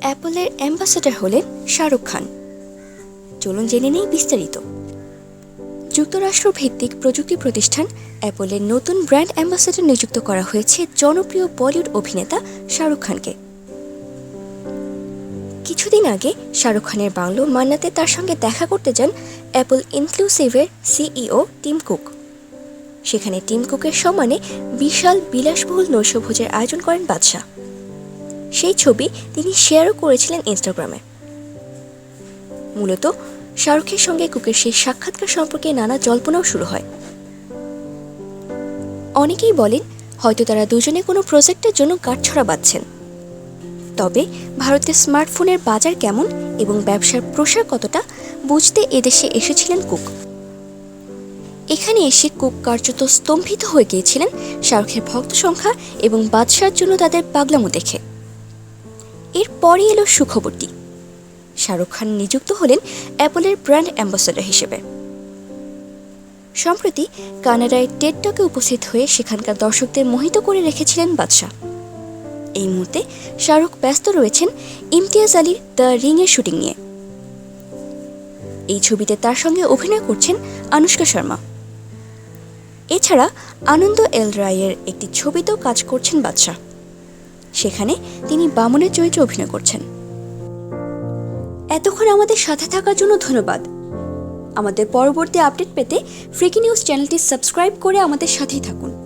অ্যাপলের ambassador হলেন শাহরুখ খান। চলুন জেনে নেই বিস্তারিত। যুক্তরাষ্ট্র ভিত্তিক প্রযুক্তি প্রতিষ্ঠান অ্যাপলের নতুন ব্র্যান্ড অ্যাম্বাসেডর নিযুক্ত করা হয়েছে জনপ্রিয় বলিউড অভিনেতা শাহরুখ খানকে। কিছুদিন আগে শাহরুখ খানের বাংলো মান্নাতে তার সঙ্গে দেখা করতে যান অ্যাপল ইনক্লুসিভের সিইও টিম কুক। সেখানে টিম কুকের সম্মানে বিশাল বিলাসবহুল নৈশভোজের আয়োজন করেন বাদশাহ। সেই ছবি তিনি শেয়ারও করেছিলেন ইনস্টাগ্রামে। মূলত শাহরুখের সঙ্গে কুকের সেই সাক্ষাৎকার সম্পর্কে নানা জল্পনাও শুরু হয়। অনেকেই বলেন, হয়তো তারা দুজনে কোনো প্রজেক্টের জন্য কাঠছড়া বাঁধছেন। তবে ভারতের স্মার্টফোনের বাজার কেমন এবং ব্যবসার প্রসার কতটা, বুঝতে এদেশে এসেছিলেন কুক। এখানে এসে কুক কার্যত স্তম্ভিত হয়ে গিয়েছিলেন শাহরুখের ভক্ত সংখ্যা এবং বাদশার জন্য তাদের পাগলামো দেখে। এরপরই এলো সুখবরটি। শাহরুখ খান নিযুক্ত হলেন অ্যাপলের ব্র্যান্ড অ্যাম্বাসেডর হিসেবে। সম্প্রতি কানাডায় টেডটকে উপস্থিত হয়ে সেখানকার দর্শকদের মোহিত করে রেখেছিলেন বাদশাহ। এই মুহূর্তে শাহরুখ ব্যস্ত রয়েছেন ইমতিয়াজ আলীর দ্য রিংয়ের শুটিং নিয়ে। এই ছবিতে তার সঙ্গে অভিনয় করছেন আনুষ্কা শর্মা। এছাড়া আনন্দ এল রায়ের একটি ছবিতেও কাজ করছেন বাদশাহ। সেখানে তিনি বামনের চরিত্রে অভিনয় করছেন। এতক্ষণ আমাদের সাথে থাকার জন্য ধন্যবাদ। আমাদের পরবর্তী আপডেট পেতে ফ্রিকি নিউজ চ্যানেলটি সাবস্ক্রাইব করে আমাদের সাথেই থাকুন।